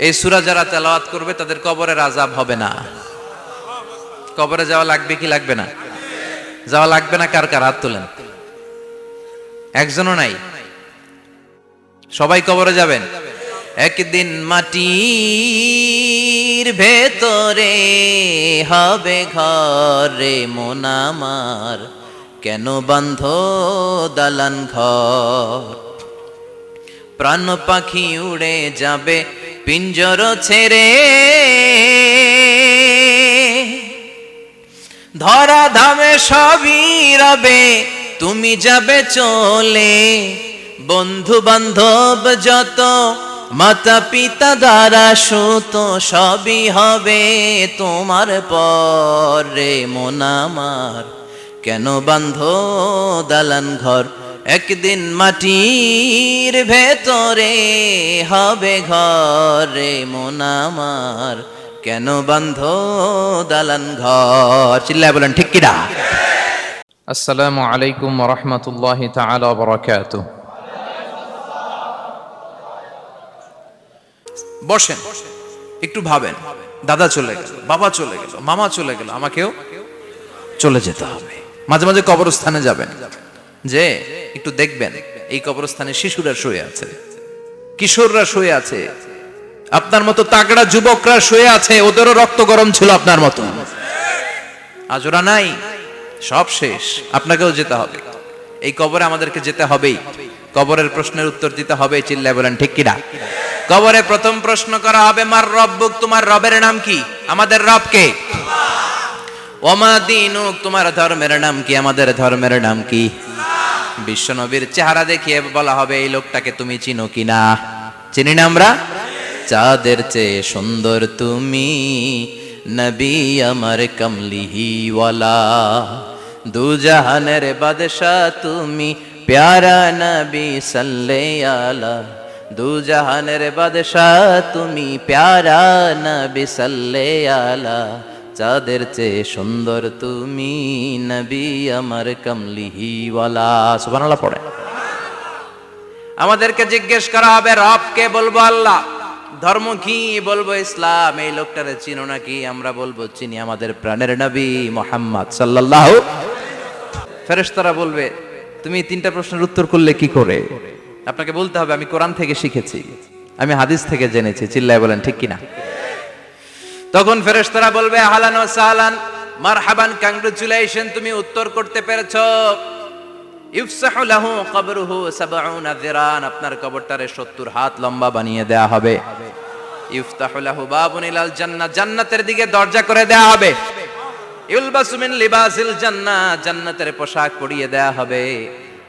এই সুরা যারা তেলাওয়াত করবে, তাদের কবরের আজাব হবে না। কবরে যাওয়া লাগবে কি লাগবে না? যাওয়া লাগবে না কার কার? হাত তোলেন। একজনও নাই। সবাই কবরে যাবেন। একদিন মাটির ভেতরে হবে ঘরে মোনামার কেন বন্ধ দালান ঘর? প্রাণ পাখি উড়ে যাবে পিঞ্জর ছেড়ে ধরা ধামে সবই রবে, তুমি যাবে চলে। বন্ধু বান্ধব যত, মাতা পিতা দ্বারা সুত, সবই হবে তোমার পরে। মোনামার কেন বান্ধ দালান ঘর? একদিন মাটির ভেতরে হবে ঘরে মোনামার কেন বান্ধ দালান ঘর? চিল্লায় বলেন ঠিক কিনা? আসসালামু আলাইকুম রহমতুল্লাহ তাআলা ওয়া বারাকাতুহু। বসেন একটু ভাবেন। দাদা চলে গেল বাবা চলে গেল মামা চলে গেল আমাকেও চলে যেতে হবে। মাঝে মাঝে কবরস্থানে যাবেন। যে একটু দেখবেন, এই কবরস্থানে শিশুরা শুয়ে আছে, কিশোররা শুয়ে আছে, আপনার মতো তাগড়া যুবকরা শুয়ে আছে, ওদেরও রক্ত গরম ছিল আপনার মতো। আজ ওরা নাই, সব শেষ, আপনাকেও যেতে হবে। এই কবরে আমাদেরকে যেতে হবেই। কবরের প্রশ্নের উত্তর দিতে হবে, চিল্লায় বলেন, ঠিক কিনা? কবরে প্রথম প্রশ্ন করা হবে, মার রব্বুক তোমার রবের নাম কি? আমাদের রব কে? ওমা দিনুক, তোমার ধর্মের নাম কি? আমাদের ধর্মের নাম কি? বিশ্বনবীর চেহারা দেখিয়ে বলা হবে, এই লোকটাকে তুমি চিনো কিনা? চিনি না আমরা? চাঁদের চেয়ে সুন্দর তুমি, নবী আমার কমলিহিওয়ালা দু জাহানের বাদশাহ তুমি, প্যারা নবী সাল্লে আলা দু জাহানের বাদশাহ তুমি, প্যারা নবী সাল্লে আলা চাঁদের চেয়ে সুন্দর তুমি নবী আমার কমলিহিওয়ালা। সুবহানাল্লাহ, পড়ে। আমাদেরকে জিজ্ঞেস করা হবে, রব কে বলব আল্লাহ? ধর্ম কি বলব ইসলাম? এই লোকটারে চিনো নাকি? আমরা বলব, চিনি আমাদের প্রাণের নবী মোহাম্মদ সাল্লাল্লাহু ফেরেশতারা বলবে, তুমি তিনটা প্রশ্নের উত্তর করলে কি করে? আপনাকে বলতে হবে, আমি কোরআন থেকে শিখেছি। আমি হাদিস থেকে জেনেছি। চিল্লায় বলেন, ঠিক কিনা? তখন ফেরেশতারা বলবে, আহলান ও সাহলান, মারহাবান কংগ্রেচুলেশন তুমি উত্তর করতে পেরেছ। ইফসাহু লাহু কবরুহু সাবউনা যিরান আপনার কবরটারে 70 হাত লম্বা বানিয়ে দেয়া হবে। ইফতাহু লাহু বাবুন ইলাল জান্নাহ, জান্নাতের দিকে দরজা করে দেয়া হবে। ইউলবাসু মিন লিবাসিল জান্নাহ, জান্নাতের পোশাক পরিয়ে দেয়া হবে।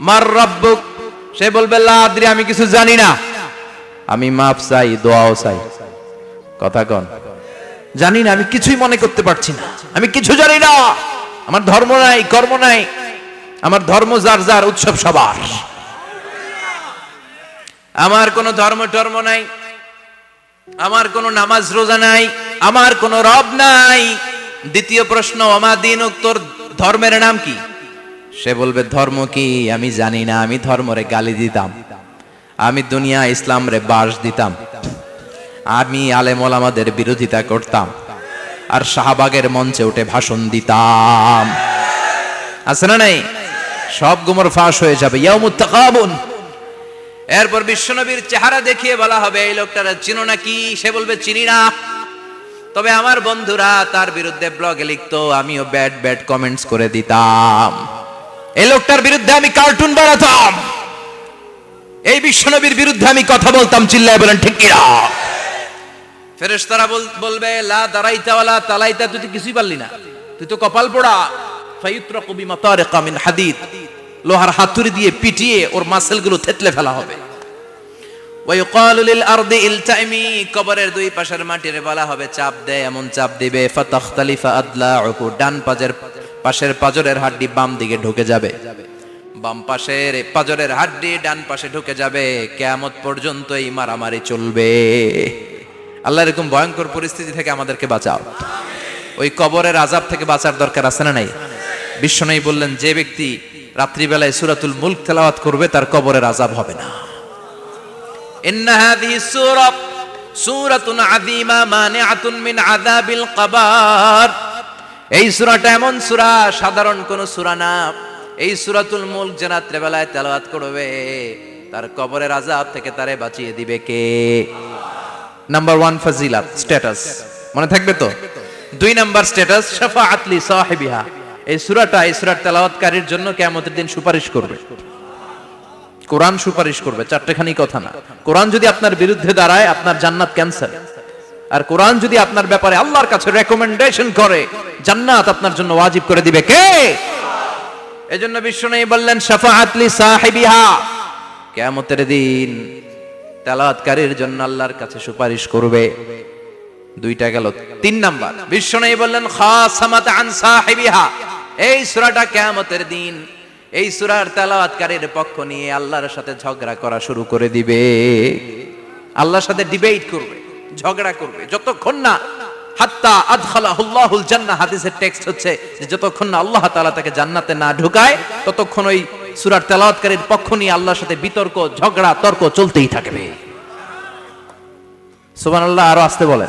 মার রব্বুক। সে বলবে, লা আদ্রি, আমি কিছু জানি না। আমি মাফ চাই, দোয়াও চাই। কথা কন। জানি না, আমি কিছুই মনে করতে পারছি না। আমি কিছু জানি না। আমার ধর্ম নাই, কর্ম নাই। আমার ধর্ম যার যার উৎসব সবার। আমার কোনো ধর্ম টর্ম নাই। আমার কোনো নামাজ রোজা নাই। আমার কোনো রব নাই। দ্বিতীয় প্রশ্ন অমাদিন উত্তর ধর্মের নাম কি? সে বলবে, ধর্ম কি? আমি জানি না, আমি ধর্মরে গালি দিতাম। আমি দুনিয়া ইসলাম রে বাস দিতাম। আমি আলেম ওলামাদের বিরোধিতা করতাম। আর শাহবাগের মঞ্চে উঠে ভাষণ দিতাম। আছে না নাই? সব গুমর ফাঁস হয়ে যাবে। ইয়াউমুত তাকাবুন এরপর বিশ্বনবীর চেহারা দেখিয়ে বলা হবে, এই লোকটারা চিনো নাকি সে বলবে, চিনি না। তবে আমার বন্ধুরা তার বিরুদ্ধে ব্লগে লিখতো, আমিও ব্যাড ব্যাড কমেন্টস করে দিতাম। এই লোকটার বিরুদ্ধে আমি কার্টুন বানাতাম। এই বিশ্বনবীর বিরুদ্ধে আমি কথা বলতাম, চিল্লায় বলেন, ঠিক কিনা? ফেরেশতারা বল- বলবে, লা দারাইতা ওয়ালা তালাইতা তুই তো কিছুই পারলি না। তুই তো কপাল পোড়া। ফায়ুত্রাকু বিমাতারিকা মিন হাদিদ। লোহার হাতুড়ি দিয়ে পিটিয়ে ওর মাসেলগুলো থেতলে ফেলা হবে। ওয়ায়ুকালু লিল আরদি ইলতাইমি কবরের দুই পাশের মাটির বলা হবে চাপ দে এমন চাপ দিবে, ফাতাখতালিফা আদলাউহু ডান পাজের পাশের পাজরের হাড্ডি বাম দিকে ঢুকে যাবে। বাম পাশের পাজরের হাড্ডি ডান পাশে ঢুকে যাবে। কেয়ামত পর্যন্ত এই মারামারি চলবে। আল্লাহ এরকম ভয়ঙ্কর পরিস্থিতি থেকে আমাদেরকে বাঁচাও। ওই কবরের আজাব থেকে বাঁচার দরকার আছে না নাই? বিশ্বনয়ী বললেন, যে ব্যক্তি রাত্রিবেলায় সুরাতুল মুল্ক তেলাওয়াত করবে, তার কবরের আজাব হবে না। সুরাতুন মানে আতুন মিন আদাবিল কবর। এই সূরাটা এমন সূরা, সাধারণ কোন সূরা না। এই সূরাতুল মুলক যে রাত্রেবেলায় তেলাওয়াত করবে, তার কবরের আযাব থেকে তারে বাঁচিয়ে দিবে কে? নাম্বার ওয়ান ফাজিলাত স্ট্যাটাস মনে থাকবে তো? দুই নাম্বার স্ট্যাটাস শাফাআত আতলি সাহিবিহা। এই সূরাটা, এই সূরার তেলাওয়াতকারীর জন্য কিয়ামতের দিন সুপারিশ করবে। কোরআন সুপারিশ করবে, চারটেখানি কথা না। কোরআন যদি আপনার বিরুদ্ধে দাঁড়ায়, আপনার জান্নাত ক্যান্সার আর কোরআন যদি আপনার ব্যাপারে আল্লাহর কাছে রেকমেন্ডেশন করে, জান্নাত আপনার জন্য ওয়াজিব করে দিবে কে? এজন্য বিশ্বনবী বললেন, শাফাআত লি সাহিবিহা। কিয়ামতের দিন তেলাওয়াতকারীর জন্য আল্লাহর কাছে সুপারিশ করবে। দুইটা গেল, তিন নাম্বার। বিশ্বনবী বললেন, খাসামাত আন সাহিবিহা। এই সূরাটা কিয়ামতের দিন, এই সূরার তেলাওয়াতকারীর পক্ষ নিয়ে আল্লাহর সাথে ঝগড়া করা শুরু করে দিবে। আল্লাহর সাথে ডিবেট করবে। ঝগড়া করবে। যতক্ষণ না হাত্তা আদখালাহুল্লাহুল জান্নাহ হাদিসের টেক্সট হচ্ছে যে যতক্ষণ না আল্লাহ তাআলা তাকে জান্নাতে না ঢুকায়, ততক্ষণ ওই সূরার তেলাওয়াতকারীর পক্ষ নিয়ে আল্লাহর সাথে বিতর্ক, ঝগড়া, তর্ক চলতেই থাকবে। সুবহানাল্লাহ, আরও আসতে বলেন।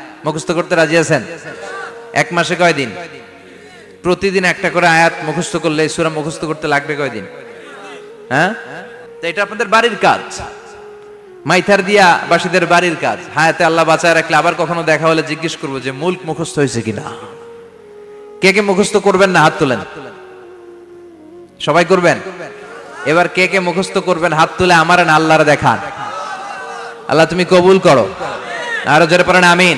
মুখস্থ করতে রাজি আছেন? এক মাসে কয় দিন? প্রতিদিন একটা করে আয়াত মুখস্থ করলে সূরা মুখস্থ করতে লাগবে কয়দিন হ্যাঁ? তো এটা আপনাদের বাড়ির কাজ। মাইথার দিয়া বাসীদের বাড়ির কাজ। হায়াতে আল্লাহ বাঁচায় রাখলে আবার কখনো দেখা হলে জিজ্ঞেস করব যে মুল্ক মুখস্থ হয়েছে কিনা? কে কে মুখস্থ করবেন না হাত তোলেন? সবাই করবেন? এবার কে কে মুখস্থ করবেন হাত তুলে আমার না আল্লাহর দেখান। আল্লাহ তুমি কবুল করো। আরও জোরে পড়েন, আমিন।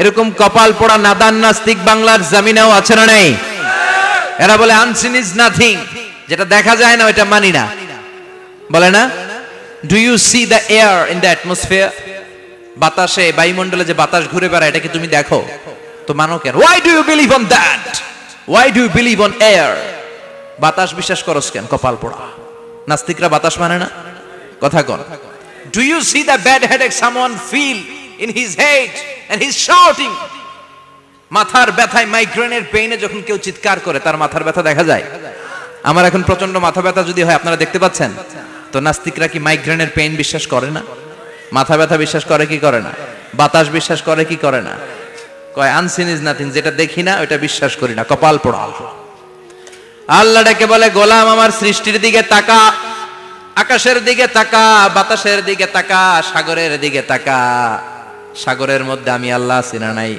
এরকম কপাল পোড়া নাদান নাস্তিক বাংলার জামিনেও আছে না নেই? এরা বলে আনসিন ইজ নাথিং যেটা দেখা যায় না, ওইটা মানি না। বলে না do you see the air in the atmosphere বাতাসে, বায়ুমণ্ডলে যে বাতাস ঘুরে বেড়ায় এটাকে তুমি দেখো? তো মানো কেন? Why do you believe on that why do you believe on air বাতাস বিশ্বাস করস কেন? কপাল পোড়া। নাস্তিকরা বাতাস মানে না? কথা কন। Do you see the bad headache someone feel in his head and his shouting মাথার ব্যথায় মাইগ্রেনের পেইনে যখন কেউ চিৎকার করে, তার মাথার ব্যথা দেখা যায়। আমার এখন প্রচণ্ড মাথা ব্যথা যদি হয়, আপনারা দেখতে পাচ্ছেন? তো নাস্তিকরা কি মাইগ্রেনের পেইন বিশ্বাস করে না? মাথা ব্যথা বিশ্বাস করে কি করে না? বাতাস বিশ্বাস করে কি করে না? কয় আনসিন ইজ নাথিং যেটা দেখি না ওটা বিশ্বাস করি না। কপাল পোড়া। আল্লাহ ডেকে বলে, গোলাম, আমার সৃষ্টির দিকে তাকা, আকাশের দিকে তাকা, বাতাসের দিকে তাকা, সাগরের দিকে তাকা। সাগরের মধ্যে আমি আল্লাহ সিনা নাই।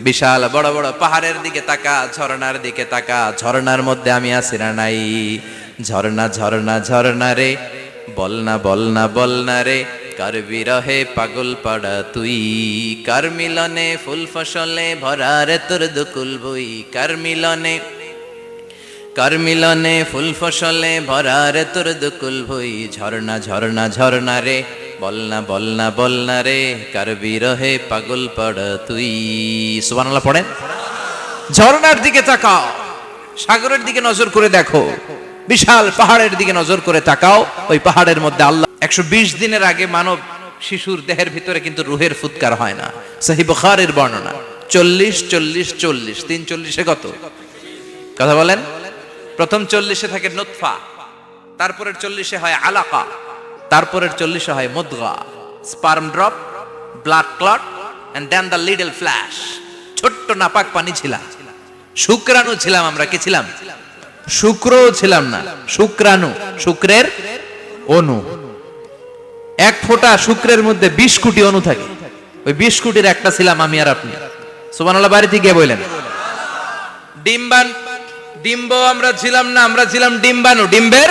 বিশাল বড় বড় পাহাড়ের দিকে তাকা, ঝর্ণার দিকে তাকা, ঝর্ণার মধ্যে আমি আছি না নাই। ঝর্ণা ঝর্ণা ঝর্ণা রে বলনা বলনা বল না বল না রে, কার বিরহে পাগল পাড়া তুই? কার মিলনে ফুল ফসলে ভরা রে তোর দুকুল বই? কার মিলনে কার মিলনে ফুল ফসলে ভরা রে তোর দুকুল ভই ঝর্ণা ঝর্ণা ঝর্ণা রে বল না বল না বল না রে, কার বিরহে পাগল পড় তুই। সুবহানাল্লাহ পড়েন। ঝর্ণার দিকে তাকাও, সাগরের দিকে নজর করে দেখো। বিশাল পাহাড়ের দিকে নজর করে তাকাও। ওই পাহাড়ের মধ্যে আল্লাহ একশো বিশ দিনের আগে মানব শিশুর দেহের ভিতরে কিন্তু রুহের ফুৎকার হয় না। সহি বুখারের বর্ণনা, চল্লিশ চল্লিশ চল্লিশ, তিন চল্লিশে কত? কথা বলেন। প্রথম চল্লিশে থাকে নোৎফা তারপরের চল্লিশে হয় আলাকা। তারপরের চল্লিশে হয় মুদগা sperm drop blood clot and then the little flesh ছোট্ট নাপাক পানি ছিলাম। শুক্রাণু ছিলাম আমরা, কি ছিলাম? শুক্রও ছিলাম না, শুক্রাণু, শুক্রের অণু। এক ফোঁটা শুক্রের মধ্যে বিশ কোটি অণু থাকে। ওই বিশ কোটির একটা ছিলাম আমি আর আপনি। সুবহানাল্লাহ, বাড়িতে গিয়ে বললেন। ডিম্বান ডিম্ব আমরা ছিলাম না, আমরা ছিলাম ডিম্বাণু, ডিম্বের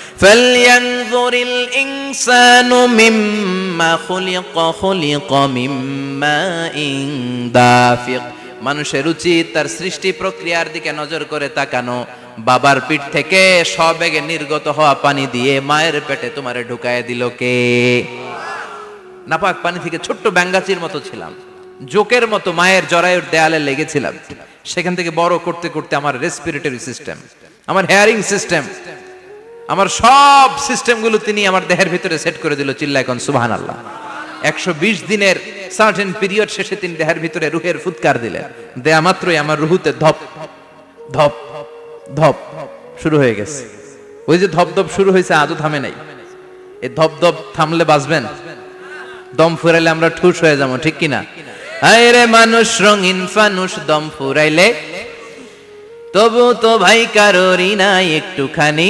فلينظر الإنسان مما خلق خلق من ماء دافق মানুষের উচিত তার সৃষ্টি প্রক্রিয়ার দিকে নজর করে তাকানো বাবার পিঠ থেকে সবেগে নির্গত হওয়া পানি দিয়ে মায়ের পেটে তোমারে ঢুকায় দিল কে নাপাক পানি থেকে ছোট্ট ব্যাঙ্গাচির মতো ছিলাম জোকের মতো মায়ের জরায়ুর দেয়ালে লেগেছিলাম সেখান থেকে বড় করতে করতে আমার রেসপিরেটরি সিস্টেম আমার হেয়ারিং সিস্টেম আমার সব সিস্টেমগুলো তিনি আমার দেহের ভিতরে সেট করে দিল চিল্লা এখন সুবাহান আল্লাহ একশো বিশ দিনের সার্টেন পিরিয়ড শেষে তিনি দেহের ভিতরে রুহের ফুৎকার দিলেন। দেয়া মাত্রই আমার রুহুতে ধপ ধপ ধপ শুরু হয়ে গেছে। ওই যে ধপ ধপ শুরু হয়েছে আজও থামে নাই। এই ধপ ধপ থামলে বাঁচবেন? দম ফুরাইলে আমরা ঠুস হয়ে যাব, ঠিক কিনা? রে মানুষ, রঙিন ফানুষ, দম ফুরাইলে? তবু তো ভাই কারোরই নাই একটুখানি।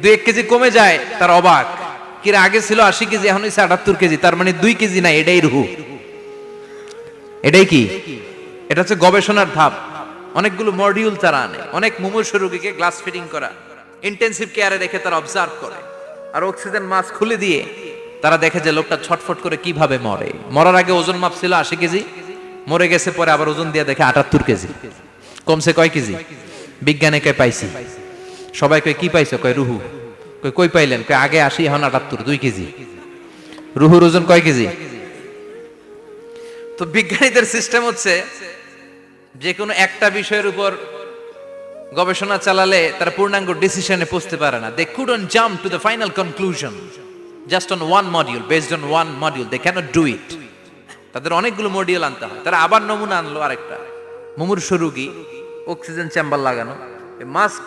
দুই এক কেজি কমে যায়, তার অবাক। কিরা আগে ছিল আশি কেজি, এখন হয়েছে আটাত্তর কেজি, তার মানে দুই কেজি না এটাই রুহু। এটাই কি? এটা হচ্ছে গবেষণার ধাপ। অনেকগুলো মডিউল তারা আনে, অনেক মুমূর্ষ রোগীকে গ্লাস ফিটিং করা ইন্টেন্সিভ কেয়ারে রেখে তারা অবজার্ভ করে, আর অক্সিজেন মাস্ক খুলে দিয়ে তারা দেখে যে লোকটা ছটফট করে কীভাবে মরে। মরার আগে ওজন মাপ ছিল আশি কেজি, মরে গেছে পরে আবার ওজন দিয়ে দেখে আটাত্তর কেজি। কমছে কয় কেজি? বিজ্ঞানে কয় পাইছি? সবাই কয়, কি পাইছো? কয়, রুহু। কই কই পাইলেন? কয়, আগে আসি এখন আটাত্তর, দুই কেজি। রুহুর ওজন কয় কেজি? তো বিজ্ঞানীদের সিস্টেম হচ্ছে যে কোনো একটা বিষয়ের উপর গবেষণা চালালে তারা পূর্ণাঙ্গ ডিসিশনে পৌঁছতে পারে না। They couldn't jump to the final conclusion just on one module based on one module they can't do it তাদের অনেকগুলো মডিউল আনতে হয়। তারা আবার নমুনা আনলো আরেকটা। মুমূর্ষ রুগী অক্সিজেন চেম্বার লাগানো মাস্ক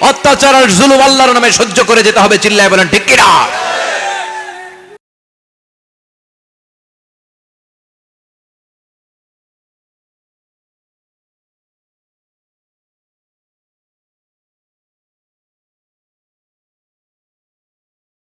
অত্যাচার আর জুলুম আল্লাহর নামে সহ্য করে যেতে হবে চিল্লায় বলেন ঠিক কিনা?